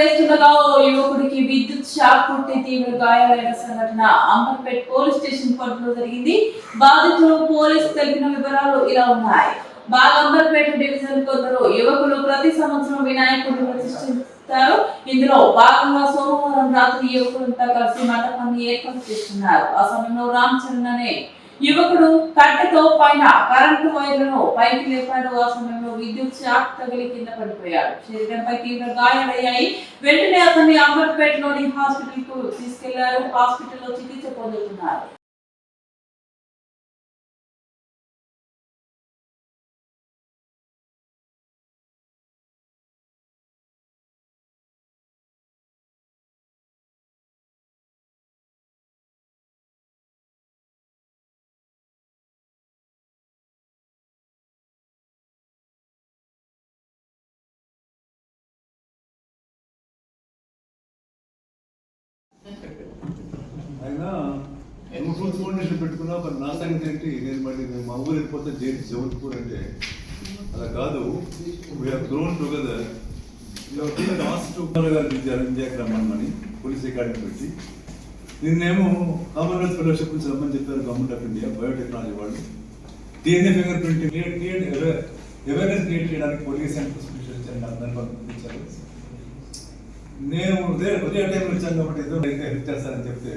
వేస్తుండగా ఓ యువకుడికి విద్యుత్ షాక్ కొట్టి తీవ్ర గాయాలైన సంఘటన. అంబర్పేట్ పోలీస్ స్టేషన్ పరిధిలో జరిగింది. బాధితులు పోలీసు తెలిపిన వివరాలు ఇలా ఉన్నాయి. బాగంబర్పేట డివిజన్ కొందరు యువకులు ప్రతి సంవత్సరం వినాయకుడిని ప్రతిష్ఠిస్తారు. ఇందులో భాగంగా సోమవారం రాత్రి యువకులంతా కలిసి మండపాన్ని ఏర్పాటు చేస్తున్నారు. ఆ సమయంలో రామ్ చరణ్ అనే యువకుడు కట్టెతో పైన కరెంటు వైర్లను పైకి లేపాడు. ఆ సమయంలో విద్యుత్ షాక్ తగిలి కింద పడిపోయాడు. శరీరంపై తీవ్ర గాయాలయ్యాయి. వెంటనే అతన్ని అంబర్పేటలోని హాస్పిటల్కు తీసుకెళ్ళారు. హాస్పిటల్లో చికిత్స పొందుతున్నారు. ఆయన నువ్వు ఫుల్ ఫౌండేషన్ పెట్టుకున్నా మరి నా సంగతి ఏంటి? నేను మళ్ళీ నేను మా ఊరు వెళ్ళిపోతే జైలు జబల్పూర్ అంటే అలా కాదు. వీఆర్ గ్రోన్ టుగెదర్ రమ్మని పోలీస్ అకాడమీ పెట్టి. నిన్నేమో కామన్వెల్త్ ఫెలోషిప్ నుంచి రమ్మని చెప్పారు గవర్నమెంట్ ఆఫ్ ఇండియా బయోటెక్నాలజీ వాళ్ళు. DNA finger printing awareness create చేయడానికి పోలీస్ అండ్ ప్రొసిక్యూషన్ నన్ను పంపించారు నేను ఉదయం ఉదయం టైంలో వచ్చాను కాబట్టి ఏదో ఇంకా హెల్ప్ చేస్తానని చెప్తే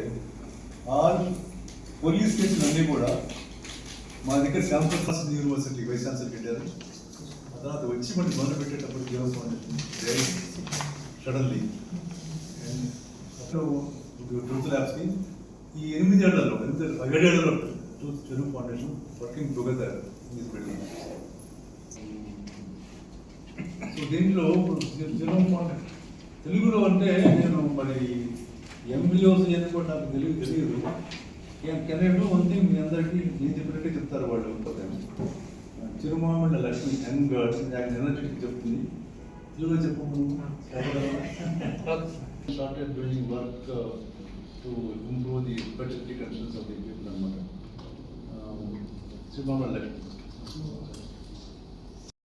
ఆల్ పోలీస్ స్టేషన్ అన్నీ కూడా మా దగ్గర sample first university vice chancellor పెట్టారు. ఆ తర్వాత వచ్చి మళ్ళీ మొదలు పెట్టేటప్పుడు జీవో ఫౌండేషన్ సడన్లీ ట్రూత్ ల్యాబ్స్కి ఈ ఎనిమిది ఏళ్ళలో ఎనిమిది ఏడేళ్ళలో truth Telugu foundation working together ఇది సో దీంట్లో జనం తెలుగులో అంటే నేను మరి ఎంబీఓస్ ఏది కూడా నాకు తెలుగు తెలియదు. కెనడో ఉంది మీ అందరికీ నేను చెప్పినట్టే చెప్తారు వాళ్ళు చిరుమామిళ్ళ లక్ష్మి యంగ్ గర్ల్స్ ఆయన ఎనర్జెటిక్ చెప్తుంది తెలుగులో చెప్పు started doing work to improve the fertility conditions of the people అనమాట చిరుమామిళ్ళ లక్ష్మి.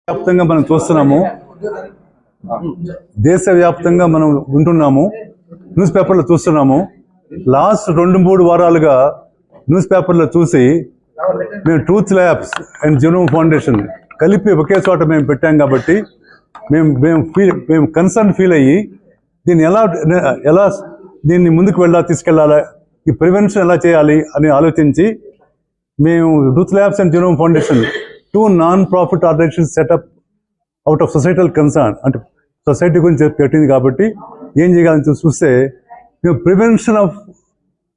వ్యాప్తంగా మనం చూస్తున్నాము. దేశవ్యాప్తంగా మనం వింటున్నాము న్యూస్ పేపర్లో చూస్తున్నాము. లాస్ట్ రెండు మూడు వారాలుగా న్యూస్ పేపర్లో చూసి మేము truth labs and genome foundation కలిపి ఒకే చోట మేము పెట్టాం కాబట్టి మేము మేము ఫీల్ మేము కన్సర్న్ ఫీల్ అయ్యి దీన్ని ఎలా ఎలా దీన్ని ముందుకు వెళ్ళా తీసుకెళ్ళాలా ఈ ప్రివెన్షన్ ఎలా చేయాలి అని ఆలోచించి మేము tooth labs and genome foundation two non profit organization setup out of societal concern అంటే సొసైటీ గురించి పెట్టింది కాబట్టి ఏం చేయాలని చూస్తే మేము prevention of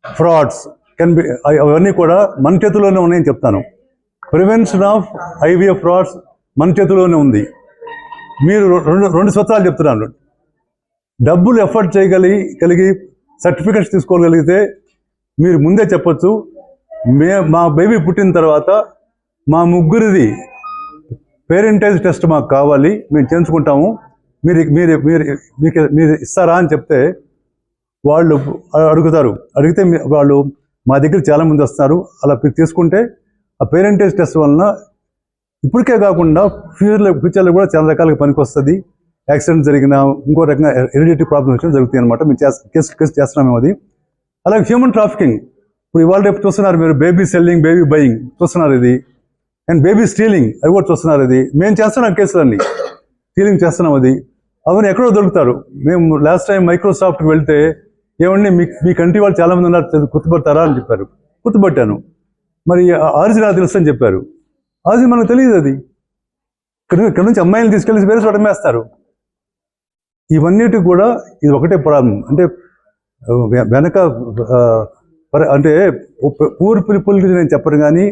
frauds can be అవన్నీ కూడా మన చేతిలోనే ఉన్నాయని చెప్తాను. ప్రివెన్షన్ ఆఫ్ ఐవీఎఫ్ ఫ్రాడ్స్ మన చేతిలోనే ఉంది. మీరు రెండు రెండు సూత్రాలు చెప్తున్నాను. డబ్బులు ఎఫర్ట్ చేయగలిగి కలిగి సర్టిఫికెట్స్ తీసుకోగలిగితే మీరు ముందే చెప్పొచ్చు. మే మా బేబీ పుట్టిన తర్వాత మా ముగ్గురిది పేరెంటేజ్ టెస్ట్ మాకు కావాలి మేము చేయించుకుంటాము. మీరు మీరు మీరు మీకు మీరు ఇస్తారా అని చెప్తే వాళ్ళు అడుగుతారు. అడిగితే మీ- వాళ్ళు మా దగ్గర చాలా మంది వస్తున్నారు. అలా మీరు తీసుకుంటే ఆ పేరెంటేజ్ టెస్ట్ వలన ఇప్పటికే కాకుండా ఫ్యూచర్లో ఫ్యూచర్లో కూడా చాలా రకాలుగా పనికి వస్తుంది యాక్సిడెంట్ జరిగిన ఇంకో రకంగా హెరిడిటీ ప్రాబ్లమ్ వచ్చినా జరుగుతాయి అనమాట మేము చేస్తా కేసు కేసు చేస్తున్నాం మేము అది. అలాగే హ్యూమన్ ట్రాఫికింగ్. ఇప్పుడు ఇవాళ రేపు చూస్తున్నారు మీరు బేబీ సెల్లింగ్ బేబీ బయింగ్ చూస్తున్నారు ఇది. అండ్ బేబీ స్టీలింగ్ అవి కూడా చూస్తున్నారు ఇది. మేము చేస్తున్నాం కేసులన్నీ. స్టీలింగ్ చేస్తున్నాం అది. అవన్నీ ఎక్కడో దొరుకుతారు. మేము లాస్ట్ టైం మైక్రోసాఫ్ట్కి వెళ్తే ఏమండి మీ మీ కంట్రీ వాళ్ళు చాలామంది ఉన్నారు గుర్తుపడతారా అని చెప్పారు. గుర్తుపట్టాను. మరి ఆరిజిన్ నాకు తెలుసు అని చెప్పారు. ఆరిజిన్ మనకు తెలియదు అది. ఇక్కడ ఇక్కడ నుంచి అమ్మాయిలు తీసుకెళ్ళి వేరే చోట ఇవన్నిటికి ఇవన్నిటి కూడా ఇది ఒకటే ప్రాబ్లం అంటే వెనక అంటే పూర్ పీపుల్కి నేను చెప్పను కానీ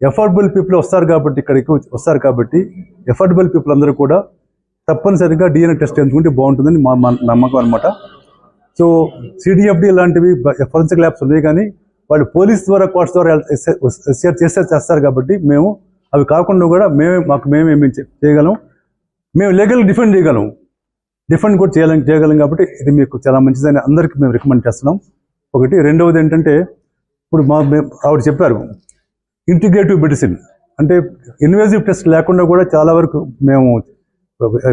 ఎఫర్డబుల్ పీపుల్ వస్తారు కాబట్టి ఇక్కడికి వస్తారు కాబట్టి ఎఫర్డబుల్ పీపుల్ అందరూ కూడా తప్పనిసరిగా డిఎన్ఏ టెస్ట్ చేయించుకుంటే బాగుంటుందని మా మా నమ్మకం అనమాట సో సిడిఎఫ్డి లాంటివి ఫొరెన్సిక్ ల్యాబ్స్ ఉన్నాయి కానీ వాళ్ళు పోలీస్ ద్వారా కోర్ట్స్ ద్వారా షేర్ చేస్తే చేస్తారు కాబట్టి మేము అవి కాకుండా కూడా మేమే మాకు మేమేమి చేయగలం. మేము లీగల్ డిఫెండ్ చేయగలం. డిఫెండ్ కూడా చేయాలని చేయగలం కాబట్టి ఇది మీకు చాలా మంచిదని అందరికీ మేము రికమెండ్ చేస్తున్నాం. ఒకటి. రెండవది ఏంటంటే ఇప్పుడు మా ఆవిడ చెప్పారు ఇంటిగ్రేటివ్ మెడిసిన్ అంటే ఇన్వేజివ్ టెస్ట్ లేకుండా కూడా చాలా వరకు మేము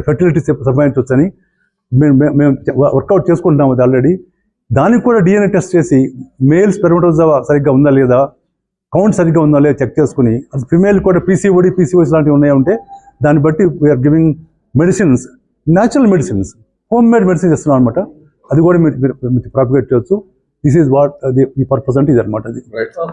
ఫెర్టిలిటీ సంపాదించవచ్చని మేము మేము- మేము వర్కౌట్ చేసుకుంటున్నాం అది ఆల్రెడీ దానికి కూడా డిఎన్ఏ టెస్ట్ చేసి మేల్ స్పెర్మటోజావా సరిగ్గా ఉందా లేదా కౌంట్ సరిగ్గా ఉందా లేదా చెక్ చేసుకుని అది ఫిమేల్ కూడా పీసీఓడి పీసీఓస్ లాంటివి ఉన్నాయా ఉంటే దాన్ని బట్టి we are giving medicines natural medicines home made medicines ఇస్తున్నాం అనమాట అది కూడా మీరు మీరు ప్రాపిగేట్ చేయొచ్చు. దిస్ ఈజ్ వాట్ ఈ పర్పస్ అంటే ఇది అనమాట అది. Right you